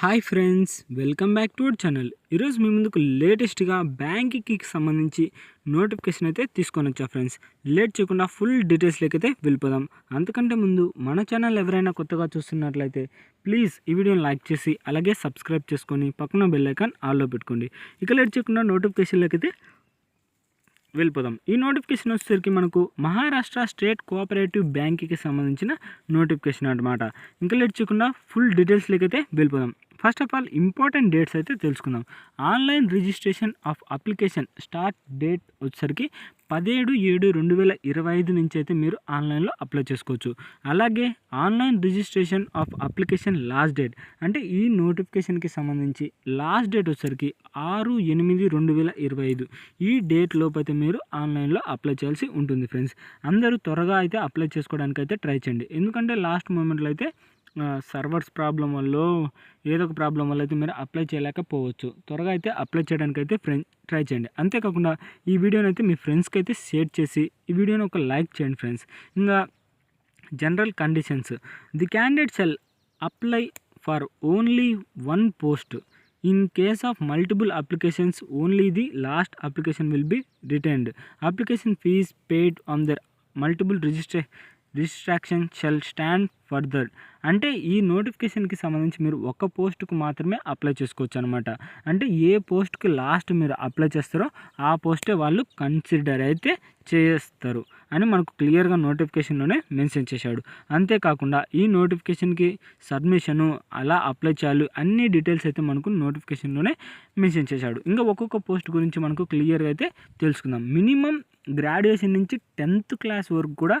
Hi friends welcome back to our channel. ఈరోజు మీ ముందుకు లేటెస్ట్గా బ్యాంక్కి సంబంధించి నోటిఫికేషన్ అయితే తీసుకొని వచ్చా ఫ్రెండ్స్. లేట్ చేయకుండా ఫుల్ డీటెయిల్స్లోకి అయితే వెళ్ళిపోదాం. అంతకంటే ముందు మన ఛానల్ ఎవరైనా కొత్తగా చూస్తున్నట్లయితే ప్లీజ్ ఈ వీడియోని లైక్ చేసి అలాగే సబ్స్క్రైబ్ చేసుకొని పక్కన బెల్ ఐకాన్ ఆల్లో పెట్టుకోండి. ఇక లేట్ చేయకుండా నోటిఫికేషన్లోకి అయితే వెళ్ళిపోదాం. ఈ నోటిఫికేషన్ వచ్చేసరికి మనకు మహారాష్ట్ర స్టేట్ కోఆపరేటివ్ బ్యాంక్కి సంబంధించిన నోటిఫికేషన్ అనమాట ఇంకా లేట్ చేయకుండా ఫుల్ డీటెయిల్స్లోకి అయితే వెళ్ళిపోదాం. First of all important dates అయితే తెలుసుకుందాం. Online registration of application start date వచ్చేసరికి పదిహేడు ఏడు రెండు వేల ఇరవై ఐదు నుంచి అయితే మీరు ఆన్లైన్లో అప్లై చేసుకోవచ్చు. అలాగే online registration of application last date. అంటే ఈ నోటిఫికేషన్కి సంబంధించి లాస్ట్ డేట్ వచ్చేసరికి ఆరు ఎనిమిది రెండు వేల ఇరవై ఐదు ఈ డేట్ లోపు అయితే మీరు ఆన్లైన్లో అప్లై చేయాల్సి ఉంటుంది ఫ్రెండ్స్. అందరూ త్వరగా అయితే అప్లై చేసుకోవడానికి అయితే ట్రై చేయండి. ఎందుకంటే లాస్ట్ మూమెంట్లో అయితే సర్వర్స్ ప్రాబ్లం వల్ల ఏదో ఒక ప్రాబ్లం వల్ల అయితే మీరు అప్లై చేయలేకపోవచ్చు. త్వరగా అయితే అప్లై చేయడానికి అయితే ఫ్రెండ్ ట్రై చేయండి. అంతేకాకుండా ఈ వీడియోని అయితే మీ ఫ్రెండ్స్కి అయితే షేర్ చేసి ఈ వీడియోని ఒక లైక్ చేయండి ఫ్రెండ్స్. ఇంకా general conditions. The candidate shall apply for only one post. In case of multiple applications only the last application will be returned application fee paid on their multiple రిజిస్ట్రే registration shall stand further అంటే ఈ నోటిఫికేషన్కి సంబంధించి మీరు ఒక పోస్ట్కు మాత్రమే apply చేసుకోవచ్చు అనమాట అంటే ఏ పోస్ట్కి లాస్ట్ మీరు అప్లై చేస్తారో ఆ పోస్టే వాళ్ళు కన్సిడర్ అయితే చేస్తారు అని మనకు క్లియర్గా నోటిఫికేషన్లోనే మెన్షన్ చేశాడు. అంతేకాకుండా ఈ నోటిఫికేషన్కి సబ్మిషను అలా అప్లై చేయాలి అన్ని డీటెయిల్స్ అయితే మనకు నోటిఫికేషన్లోనే మెన్షన్ చేశాడు. ఇంకా ఒక్కొక్క పోస్ట్ గురించి మనకు క్లియర్గా అయితే తెలుసుకుందాం. మినిమం గ్రాడ్యుయేషన్ నుంచి టెన్త్ క్లాస్ వరకు కూడా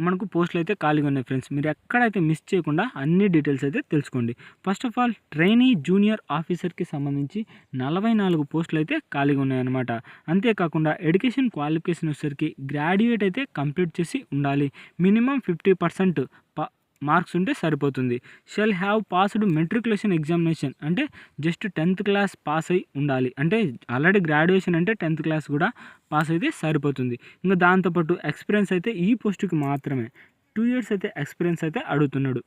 మనకు పోస్టులు అయితే ఖాళీగా ఉన్నాయి ఫ్రెండ్స్. మీరు ఎక్కడైతే మిస్ చేయకుండా అన్ని డీటెయిల్స్ అయితే తెలుసుకోండి. First of all trainee junior ఆఫీసర్కి సంబంధించి నలభై నాలుగు పోస్టులు అయితే ఖాళీగా ఉన్నాయన్నమాట. అంతేకాకుండా ఎడ్యుకేషన్ క్వాలిఫికేషన్ వచ్చేసరికి గ్రాడ్యుయేట్ అయితే కంప్లీట్ చేసి ఉండాలి. మినిమం ఫిఫ్టీ పర్సెంట్ మార్క్స్ ఉంటే సరిపోతుంది. Shall have passed matriculation examination అంటే జస్ట్ టెన్త్ క్లాస్ పాస్ అయి ఉండాలి. అంటే ఆల్రెడీ గ్రాడ్యుయేషన్ అంటే టెన్త్ క్లాస్ కూడా పాస్ అయితే సరిపోతుంది. ఇంకా దాంతోపాటు ఎక్స్పీరియన్స్ అయితే ఈ పోస్టుకి మాత్రమే. టూ ఇయర్స్ అయితే ఎక్స్పీరియన్స్ అయితే అడుగుతున్నాడు.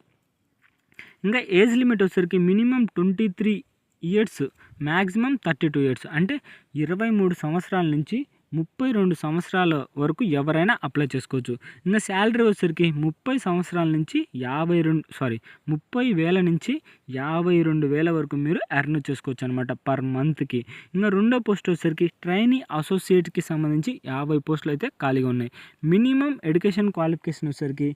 ఇంకా ఏజ్ లిమిట్ వచ్చేసరికి minimum twenty three years maximum thirty two years. అంటే ఇరవై మూడు సంవత్సరాల నుంచి ముప్పై రెండు సంవత్సరాల వరకు ఎవరైనా అప్లై చేసుకోవచ్చు. ఇంకా శాలరీ వచ్చేసరికి ముప్పై సంవత్సరాల నుంచి యాభై రెండు సారీ ముప్పై వేల నుంచి యాభై రెండు వేల వరకు మీరు ఎర్న్ చేసుకోవచ్చు అనమాట పర్ మంత్కి. ఇంకా రెండో పోస్ట్ వచ్చేసరికి ట్రైనింగ్ అసోసియేట్కి సంబంధించి యాభై పోస్టులు అయితే ఖాళీగా ఉన్నాయి. మినిమం ఎడ్యుకేషన్ క్వాలిఫికేషన్ వచ్చేసరికి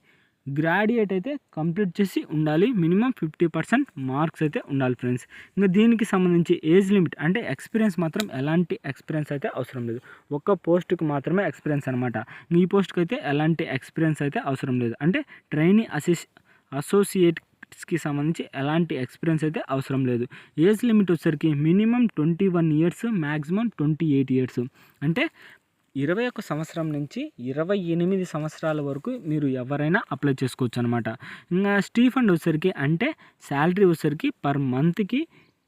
గ్రాడ్యుయేట్ అయితే కంప్లీట్ చేసి ఉండాలి. మినిమం ఫిఫ్టీ పర్సెంట్ మార్క్స్ అయితే ఉండాలి ఫ్రెండ్స్. ఇంకా దీనికి సంబంధించి ఏజ్ లిమిట్ అంటే ఎక్స్పీరియన్స్ మాత్రం ఎలాంటి ఎక్స్పీరియన్స్ అయితే అవసరం లేదు. ఒక్క పోస్ట్కి మాత్రమే ఎక్స్పీరియన్స్ అనమాట ఈ పోస్ట్కి అయితే ఎలాంటి ఎక్స్పీరియన్స్ అయితే అవసరం లేదు. అంటే ట్రైనింగ్ అసిస్ అసోసియేట్స్కి సంబంధించి ఎలాంటి ఎక్స్పీరియన్స్ అయితే అవసరం లేదు. ఏజ్ లిమిట్ వచ్చేసరికి minimum twenty one years maximum twenty eight years. అంటే ఇరవై ఒక సంవత్సరం నుంచి ఇరవై ఎనిమిది సంవత్సరాల వరకు మీరు ఎవరైనా అప్లై చేసుకోవచ్చు అనమాట ఇంకా స్టీఫండ్ వచ్చరికి అంటే శాలరీ వచ్చరికి పర్ మంత్కి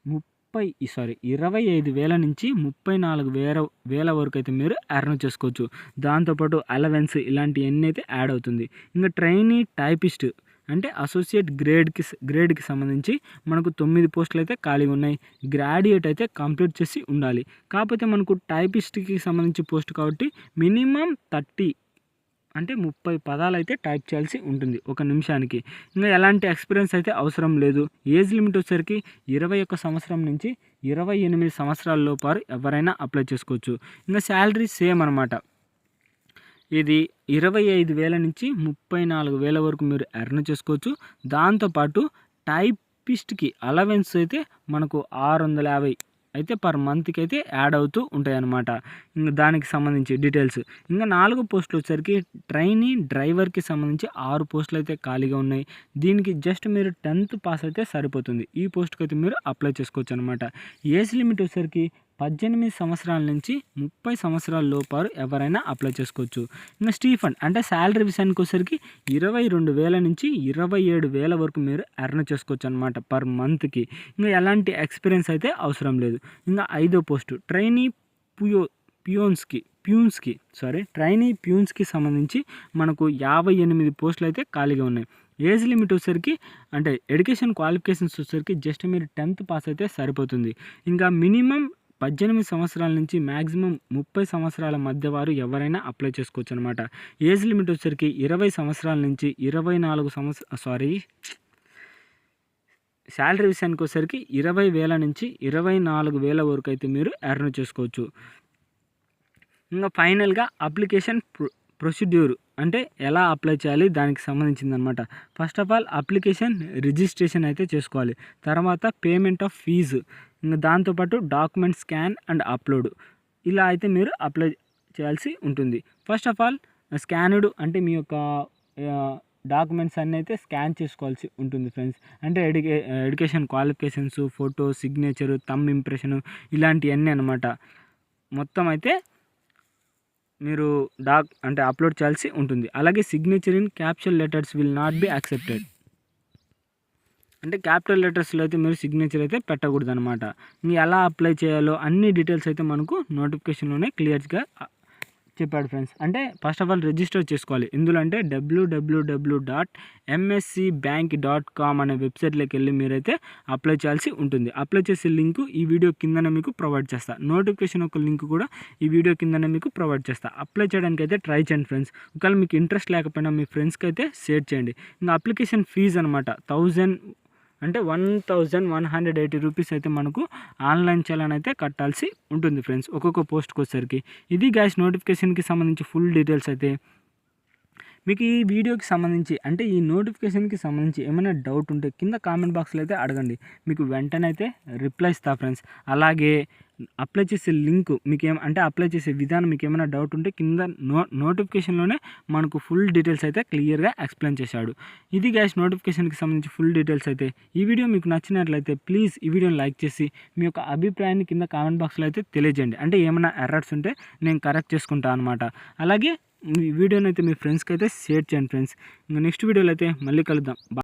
ముప్పై సారీ ఇరవై ఐదు వేల నుంచి ముప్పై నాలుగు వేల వేల వరకు అయితే మీరు ఎర్న్ చేసుకోవచ్చు. దాంతోపాటు అలవెన్స్ ఇలాంటివన్నీ అయితే యాడ్ అవుతుంది. ఇంకా ట్రైనీ టైపిస్ట్ అంటే అసోసియేట్ గ్రేడ్కి గ్రేడ్కి సంబంధించి మనకు తొమ్మిది పోస్టులు అయితే ఖాళీగా ఉన్నాయి. గ్రాడ్యుయేట్ అయితే కంప్లీట్ చేసి ఉండాలి. కాకపోతే మనకు టైపిస్ట్కి సంబంధించి పోస్ట్ కాబట్టి మినిమం థర్టీ అంటే ముప్పై పదాలు అయితే టైప్ చేయాల్సి ఉంటుంది ఒక నిమిషానికి. ఇంకా ఎలాంటి ఎక్స్పీరియన్స్ అయితే అవసరం లేదు. ఏజ్ లిమిట్ వచ్చేసరికి ఇరవై ఒక్క సంవత్సరం నుంచి ఇరవై ఎనిమిది సంవత్సరాల లోపు ఎవరైనా అప్లై చేసుకోవచ్చు. ఇంకా శాలరీ సేమ్ అనమాట ఇది ఇరవై ఐదు వేల నుంచి ముప్పై నాలుగు వేల వరకు మీరు ఎర్న్ చేసుకోవచ్చు. దాంతోపాటు టైపిస్ట్కి అలవెన్స్ అయితే మనకు ఆరు వందల యాభై అయితే పర్ మంత్కి అయితే యాడ్ అవుతూ ఉంటాయి అన్నమాట ఇంకా దానికి సంబంధించి డీటెయిల్స్. ఇంకా నాలుగు పోస్టులు వచ్చేసరికి ట్రైనీ డ్రైవర్కి సంబంధించి ఆరు పోస్టులు అయితే ఖాళీగా ఉన్నాయి. దీనికి జస్ట్ మీరు టెన్త్ పాస్ అయితే సరిపోతుంది. ఈ పోస్ట్కి అయితే మీరు అప్లై చేసుకోవచ్చు అనమాట ఏజ్ లిమిట్ వచ్చేసరికి పద్దెనిమిది సంవత్సరాల నుంచి ముప్పై సంవత్సరాల లోపారు ఎవరైనా అప్లై చేసుకోవచ్చు. ఇంకా స్టీఫండ్ అంటే శాలరీ విషయానికి వచ్చేసరికి ఇరవై రెండు వేల నుంచి ఇరవై ఏడు వేల వరకు మీరు ఎర్న్ చేసుకోవచ్చు అనమాట పర్ మంత్కి. ఇంకా ఎలాంటి ఎక్స్పీరియన్స్ అయితే అవసరం లేదు. ఇంకా ఐదో పోస్టు ట్రైనీ పుయో పియోన్స్కి ప్యూన్స్కి సారీ ట్రైనీ ప్యూన్స్కి సంబంధించి మనకు యాభై ఎనిమిది పోస్టులు అయితే ఖాళీగా ఉన్నాయి. ఏజ్ లిమిట్ వచ్చేసరికి అంటే ఎడ్యుకేషన్ క్వాలిఫికేషన్స్ వచ్చేసరికి జస్ట్ మీరు టెన్త్ పాస్ అయితే సరిపోతుంది. ఇంకా మినిమం పద్దెనిమిది సంవత్సరాల నుంచి మ్యాక్సిమం ముప్పై సంవత్సరాల మధ్య వారు ఎవరైనా అప్లై చేసుకోవచ్చు అనమాట ఏజ్ లిమిట్ వచ్చరికి ఇరవై సంవత్సరాల నుంచి ఇరవై నాలుగు సంవత్సర సారీ శాలరీ విషయానికి వచ్చేసరికి ఇరవై వేల నుంచి ఇరవై నాలుగు వేల వరకు అయితే మీరు ఎర్న్ చేసుకోవచ్చు. ఇంకా ఫైనల్గా అప్లికేషన్ ప్రొసీడ్యూర్ అంటే ఎలా అప్లై చేయాలి దానికి సంబంధించింది అనమాట first of all application registration అయితే చేసుకోవాలి. తర్వాత పేమెంట్ ఆఫ్ ఫీజు ఇంకా దాంతోపాటు డాక్యుమెంట్ స్కాన్ అండ్ అప్లోడ్ ఇలా అయితే మీరు అప్లై చేయాల్సి ఉంటుంది. ఫస్ట్ ఆఫ్ ఆల్ స్కానుడు అంటే మీ యొక్క డాక్యుమెంట్స్ అన్నీ అయితే స్కాన్ చేసుకోవాల్సి ఉంటుంది ఫ్రెండ్స్ అంటే ఎడ్యుకే education qualifications photo signature thumb impression ఇలాంటివన్నీ అనమాట మొత్తం అయితే మీరు డాక్ అంటే అప్లోడ్ చేయాల్సి ఉంటుంది. అలాగే signature in capture letters will not be accepted అంటే క్యాపిటల్ లెటర్స్లో అయితే మీరు సిగ్నేచర్ అయితే పెట్టకూడదు అనమాట మీ ఎలా అప్లై చేయాలో అన్ని డీటెయిల్స్ అయితే మనకు నోటిఫికేషన్లోనే క్లియర్గా చెప్పాడు ఫ్రెండ్స్. అంటే ఫస్ట్ ఆఫ్ ఆల్ రిజిస్టర్ చేసుకోవాలి. ఇందులో అంటే డబ్ల్యూడబ్ల్యూడబ్ల్యూ dot MSC bank dot com అనే వెబ్సైట్లోకి వెళ్ళి మీరైతే అప్లై చేయాల్సి ఉంటుంది. అప్లై చేసే లింక్ ఈ వీడియో కిందనే మీకు ప్రొవైడ్ చేస్తా. నోటిఫికేషన్ ఒక లింక్ కూడా ఈ వీడియో కిందనే మీకు ప్రొవైడ్ చేస్తా. అప్లై చేయడానికి అయితే ట్రై చేయండి ఫ్రెండ్స్ ఒకవేళ మీకు ఇంట్రెస్ట్ లేకపోయినా మీ ఫ్రెండ్స్కి అయితే షేర్ చేయండి. ఇంకా అప్లికేషన్ ఫీజు అనమాట థౌజండ్ అంటే one thousand one hundred eighty rupees అయితే మనకు ఆన్లైన్ చలాన్ అయితే కట్టాల్సి ఉంటుంది ఫ్రెండ్స్ ఒక్కొక్క పోస్ట్కి వచ్చేసరికి. ఇది గ్యాస్ నోటిఫికేషన్కి సంబంధించి ఫుల్ డీటెయిల్స్ అయితే. మీకు ఈ వీడియోకి సంబంధించి అంటే ఈ నోటిఫికేషన్కి సంబంధించి ఏమైనా డౌట్ ఉంటే కింద కామెంట్ బాక్స్లో అయితే అడగండి. మీకు వెంటనే అయితే రిప్లై ఇస్తా ఫ్రెండ్స్. అలాగే అప్లై చేసే లింక్ మీకు ఏం అంటే అప్లై చేసే విధానం మీకు ఏమైనా డౌట్ ఉంటే కింద నో నోటిఫికేషన్లోనే మనకు ఫుల్ డీటెయిల్స్ అయితే క్లియర్గా ఎక్స్ప్లెయిన్ చేశాడు. ఇది గ్యాస్ నోటిఫికేషన్కి సంబంధించి ఫుల్ డీటెయిల్స్ అయితే. ఈ వీడియో మీకు నచ్చినట్లయితే ప్లీజ్ ఈ వీడియోని లైక్ చేసి మీ యొక్క అభిప్రాయాన్ని కింద కామెంట్ బాక్స్లో అయితే తెలియజేయండి. అంటే ఏమైనా ఎర్రర్స్ ఉంటే నేను కరెక్ట్ చేసుకుంటాను అనమాట అలాగే ఈ వీడియోని అయితే మీ ఫ్రెండ్స్కి అయితే షేర్ చేయండి ఫ్రెండ్స్ ఇంకా నెక్స్ట్ వీడియోలో అయితే మళ్ళీ కలుద్దాం.